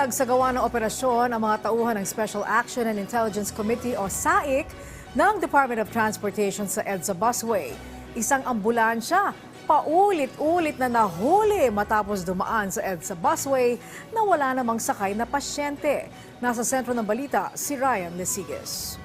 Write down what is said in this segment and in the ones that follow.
nagsagawa ng operasyon ang mga tauhan ng Special Action and Intelligence Committee o SAIC ng Department of Transportation sa EDSA Busway. Isang ambulansya paulit-ulit na nahuli matapos dumaan sa EDSA Busway na wala namang sakay na pasyente. Nasa sentro ng balita si Ryan Lesiges.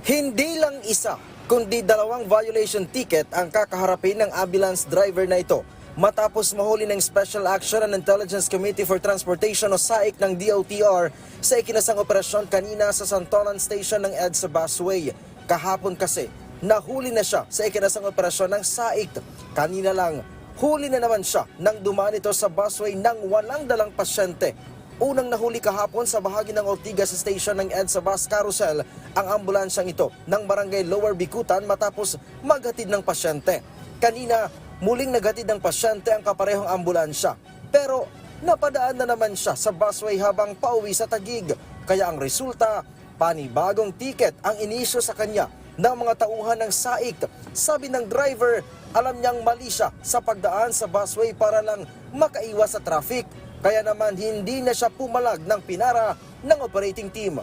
Hindi lang isa, kundi dalawang violation ticket ang kakaharapin ng ambulance driver na ito matapos mahuli ng Special Action and Intelligence Committee for Transportation o SAIC ng DOTR sa ikinasang operasyon kanina sa Santolan Station ng EDSA Busway. Kahapon kasi, nahuli na siya sa ikinasang operasyon ng SAIC. Kanina lang, huli na naman siya nang dumaan ito sa busway ng walang dalang pasyente Unang nahuli kahapon sa bahagi ng Ortigas Station ng EDSA Bus Carousel ang ambulansyang ito ng barangay Lower Bikutan matapos maghatid ng pasyente. Kanina, muling naghatid ng pasyente ang kaparehong ambulansya. Pero napadaan na naman siya sa busway habang pauwi sa Tagig. Kaya ang resulta, panibagong ticket ang inisyo sa kanya ng mga tauhan ng SAIC. Sabi ng driver, alam niyang mali siya sa pagdaan sa busway para lang makaiwas sa traffic. Kaya naman hindi na siya pumalag ng pinara ng operating team.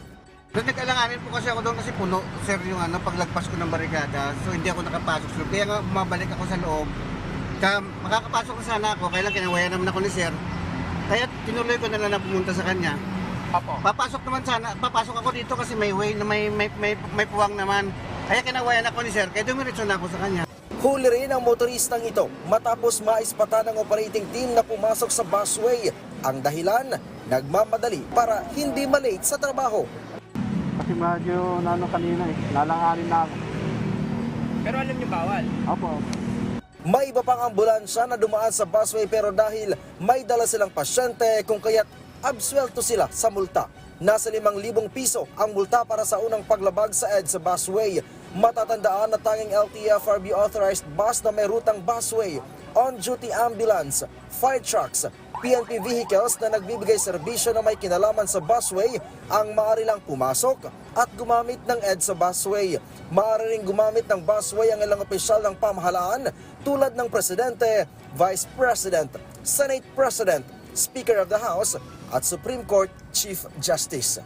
Doon nag-alanganin po kasi ako doon kasi puno, sir, yung ano, paglagpas ko ng barikada. So hindi ako nakapasok loob. Kaya nga bumabalik ako sa loob. Kaya makakapasok na sana ako, kaya lang kinawaya naman ako ni sir. Kaya tinuloy ko na lang na pumunta sa kanya. Apo. Papasok naman sana, papasok ako dito kasi may way na may, may, may, may puwang naman. Kaya kinawayan ako ni sir, kaya dumiretso na ako sa kanya. Huli rin ang motoristang ito matapos maispata ng operating team na pumasok sa busway. Ang dahilan, nagmamadali para hindi malate sa trabaho. Kasi medyo nano kanina eh. Lalangarin na ako. Pero alam niyo bawal. Opo. May iba pang ambulansya na dumaan sa busway pero dahil may dala silang pasyente kung kaya't absuelto sila sa multa. Nasa 5,000 piso ang multa para sa unang paglabag sa EDSA busway. Matatandaan na tanging LTFRB authorized bus na may rutang busway, on-duty ambulance, fire trucks, PNP vehicles na nagbibigay serbisyo na may kinalaman sa busway ang maaari lang pumasok at gumamit ng EDSA busway. Maaari ring gumamit ng busway ang ilang opisyal ng pamahalaan tulad ng Presidente, Vice President, Senate President, Speaker of the House at Supreme Court Chief Justice.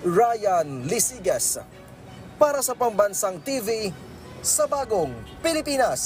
Ryan Lisigas para sa Pambansang TV sa Bagong Pilipinas.